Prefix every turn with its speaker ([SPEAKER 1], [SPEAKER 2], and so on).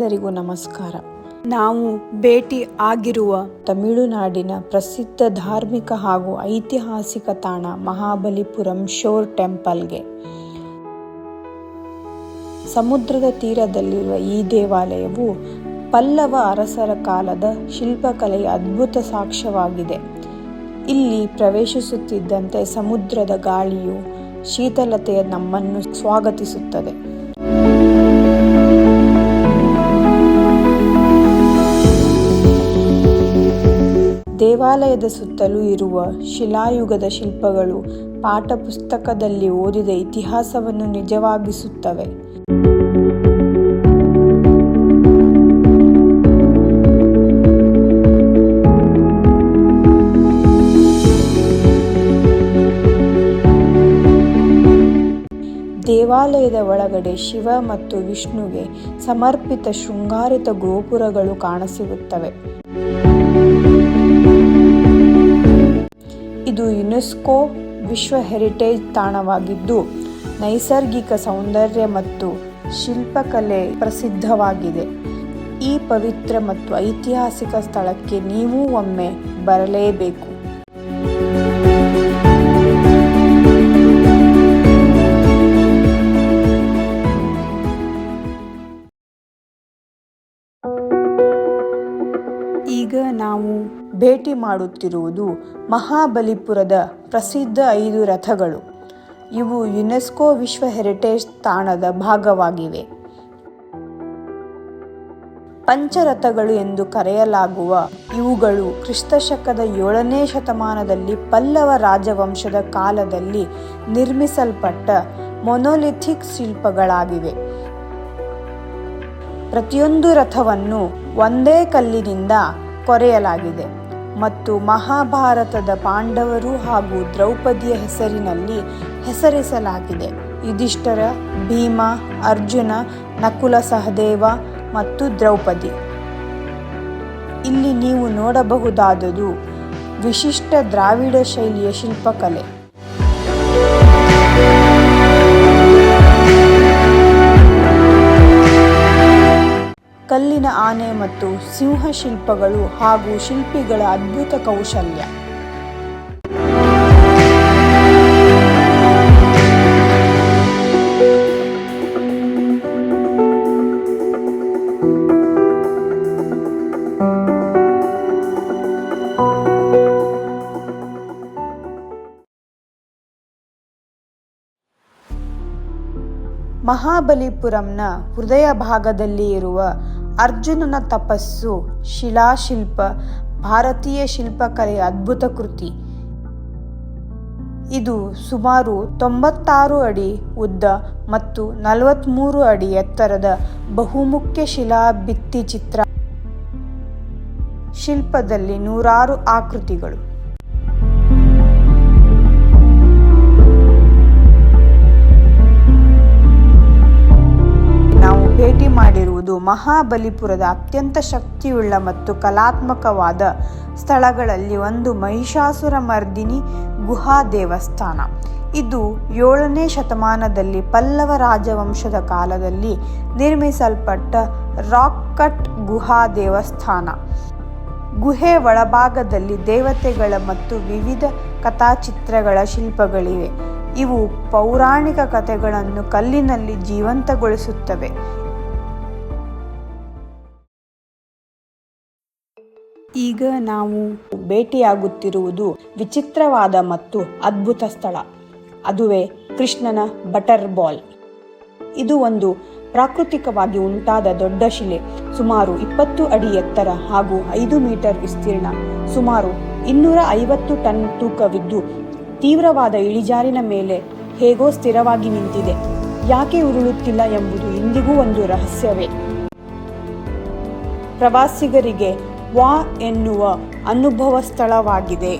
[SPEAKER 1] ಎಲ್ಲರಿಗೂ ನಮಸ್ಕಾರ. ನಾವು ಭೇಟಿ ಆಗಿರುವ ತಮಿಳುನಾಡಿನ ಪ್ರಸಿದ್ಧ ಧಾರ್ಮಿಕ ಹಾಗೂ ಐತಿಹಾಸಿಕ ತಾಣ ಮಹಾಬಲಿಪುರಂ ಶೋರ್ ಟೆಂಪಲ್ಗೆ. ಸಮುದ್ರದ ತೀರದಲ್ಲಿರುವ ಈ ದೇವಾಲಯವು ಪಲ್ಲವ ಅರಸರ ಕಾಲದ ಶಿಲ್ಪಕಲೆಯ ಅದ್ಭುತ ಸಾಕ್ಷ್ಯವಾಗಿದೆ. ಇಲ್ಲಿ ಪ್ರವೇಶಿಸುತ್ತಿದ್ದಂತೆ ಸಮುದ್ರದ ಗಾಳಿಯು ಶೀತಲತೆಯ ನಮ್ಮನ್ನು ಸ್ವಾಗತಿಸುತ್ತದೆ. ದೇವಾಲಯದ ಸುತ್ತಲೂ ಇರುವ ಶಿಲಾಯುಗದ ಶಿಲ್ಪಗಳು ಪಾಠಪುಸ್ತಕದಲ್ಲಿ ಓದಿದ ಇತಿಹಾಸವನ್ನು ನಿಜವಾಗಿಸುತ್ತವೆ. ದೇವಾಲಯದ ಒಳಗಡೆ ಶಿವ ಮತ್ತು ವಿಷ್ಣುವಿಗೆ ಸಮರ್ಪಿತ ಶೃಂಗಾರಿತ ಗೋಪುರಗಳು ಕಾಣಸಿಗುತ್ತವೆ. ಇದು ಯುನೆಸ್ಕೋ ವಿಶ್ವ ಹೆರಿಟೇಜ್ ತಾಣವಾಗಿದ್ದು, ನೈಸರ್ಗಿಕ ಸೌಂದರ್ಯ ಮತ್ತು ಶಿಲ್ಪಕಲೆ ಪ್ರಸಿದ್ಧವಾಗಿದೆ. ಈ ಪವಿತ್ರ ಮತ್ತು ಐತಿಹಾಸಿಕ ಸ್ಥಳಕ್ಕೆ ನೀವು ಒಮ್ಮೆ ಬರಲೇಬೇಕು. ಈಗ ನಾವು ಭೇಟಿ ಮಾಡುತ್ತಿರುವುದು ಮಹಾಬಲಿಪುರದ ಪ್ರಸಿದ್ಧ ಐದು ರಥಗಳು. ಇವು ಯುನೆಸ್ಕೋ ವಿಶ್ವ ಹೆರಿಟೇಜ್ ತಾಣದ ಭಾಗವಾಗಿವೆ. ಪಂಚರಥಗಳು ಎಂದು ಕರೆಯಲಾಗುವ ಇವುಗಳು ಕ್ರಿಸ್ತಶಕದ ಏಳನೇ ಶತಮಾನದಲ್ಲಿ ಪಲ್ಲವ ರಾಜವಂಶದ ಕಾಲದಲ್ಲಿ ನಿರ್ಮಿಸಲ್ಪಟ್ಟ ಮೊನೊಲಿಥಿಕ್ ಶಿಲ್ಪಗಳಾಗಿವೆ. ಪ್ರತಿಯೊಂದು ರಥವನ್ನು ಒಂದೇ ಕಲ್ಲಿನಿಂದ ಕೊರೆಯಲಾಗಿದೆ ಮತ್ತು ಮಹಾಭಾರತದ ಪಾಂಡವರು ಹಾಗೂ ದ್ರೌಪದಿಯ ಹೆಸರಿನಲ್ಲಿ ಹೆಸರಿಸಲಾಗಿದೆ. ಯುಧಿಷ್ಠರ, ಭೀಮ, ಅರ್ಜುನ, ನಕುಲ ಸಹದೇವ ಮತ್ತು ದ್ರೌಪದಿ. ಇಲ್ಲಿ ನೀವು ನೋಡಬಹುದಾದದು ವಿಶಿಷ್ಟ ದ್ರಾವಿಡ ಶೈಲಿಯ ಶಿಲ್ಪಕಲೆ. ಕಲ್ಲಿನ ಆನೆ ಮತ್ತು ಸಿಂಹ ಶಿಲ್ಪಗಳು ಹಾಗೂ ಶಿಲ್ಪಿಗಳ ಅದ್ಭುತ ಕೌಶಲ್ಯ. ಮಹಾಬಲಿಪುರಂನ ಹೃದಯ ಭಾಗದಲ್ಲಿ ಇರುವ ಅರ್ಜುನನ ತಪಸ್ಸು ಶಿಲಾಶಿಲ್ಪ, ಭಾರತೀಯ ಶಿಲ್ಪಕಲೆಯ ಅದ್ಭುತ ಕೃತಿ. ಇದು ಸುಮಾರು ತೊಂಬತ್ತಾರು ಅಡಿ ಉದ್ದ ಮತ್ತು ನಲವತ್ತ್ಮೂರು ಅಡಿ ಎತ್ತರದ ಬಹುಮುಖ್ಯ ಶಿಲಾ ಭಿತ್ತಿಚಿತ್ರ ಶಿಲ್ಪದಲ್ಲಿ ನೂರಾರು ಆಕೃತಿಗಳು. ಮಹಾಬಲಿಪುರದ ಅತ್ಯಂತ ಶಕ್ತಿಯುಳ್ಳ ಮತ್ತು ಕಲಾತ್ಮಕವಾದ ಸ್ಥಳಗಳಲ್ಲಿ ಒಂದು ಮಹಿಷಾಸುರ ಮರ್ದಿನಿ ಗುಹಾ ದೇವಸ್ಥಾನ. ಇದು ಏಳನೇ ಶತಮಾನದಲ್ಲಿ ಪಲ್ಲವ ರಾಜವಂಶದ ಕಾಲದಲ್ಲಿ ನಿರ್ಮಿಸಲ್ಪಟ್ಟ ರಾಕ್ ಕಟ್ ಗುಹಾ ದೇವಸ್ಥಾನ. ಗುಹೆ ಒಳಭಾಗದಲ್ಲಿ ದೇವತೆಗಳ ಮತ್ತು ವಿವಿಧ ಕಥಾಚಿತ್ರಗಳ ಶಿಲ್ಪಗಳಿವೆ. ಇವು ಪೌರಾಣಿಕ ಕಥೆಗಳನ್ನು ಕಲ್ಲಿನಲ್ಲಿ ಜೀವಂತಗೊಳಿಸುತ್ತವೆ. ಈಗ ನಾವು ಭೇಟಿಯಾಗುತ್ತಿರುವುದು ವಿಚಿತ್ರವಾದ ಮತ್ತು ಅದ್ಭುತ ಸ್ಥಳ. ಅದುವೇ ಕೃಷ್ಣನ ಬಟರ್ ಬಾಲ್. ಇದು ಒಂದು ಪ್ರಾಕೃತಿಕವಾಗಿ ಉಂಟಾದ ದೊಡ್ಡ ಶಿಲೆ. ಸುಮಾರು ಇಪ್ಪತ್ತು ಅಡಿ ಎತ್ತರ ಹಾಗೂ ಐದು ಮೀಟರ್ ವಿಸ್ತೀರ್ಣ. ಸುಮಾರು ಇನ್ನೂರ ಐವತ್ತು ಟನ್ ತೂಕವಿದ್ದು, ತೀವ್ರವಾದ ಇಳಿಜಾರಿನ ಮೇಲೆ ಹೇಗೋ ಸ್ಥಿರವಾಗಿ ನಿಂತಿದೆ. ಯಾಕೆ ಉರುಳುತ್ತಿಲ್ಲ ಎಂಬುದು ಇಂದಿಗೂ ಒಂದು ರಹಸ್ಯವೇ. ಪ್ರವಾಸಿಗರಿಗೆ ವಾ ಎನ್ನುವ ಅನುಭವ ಸ್ಥಳವಾಗಿದೆ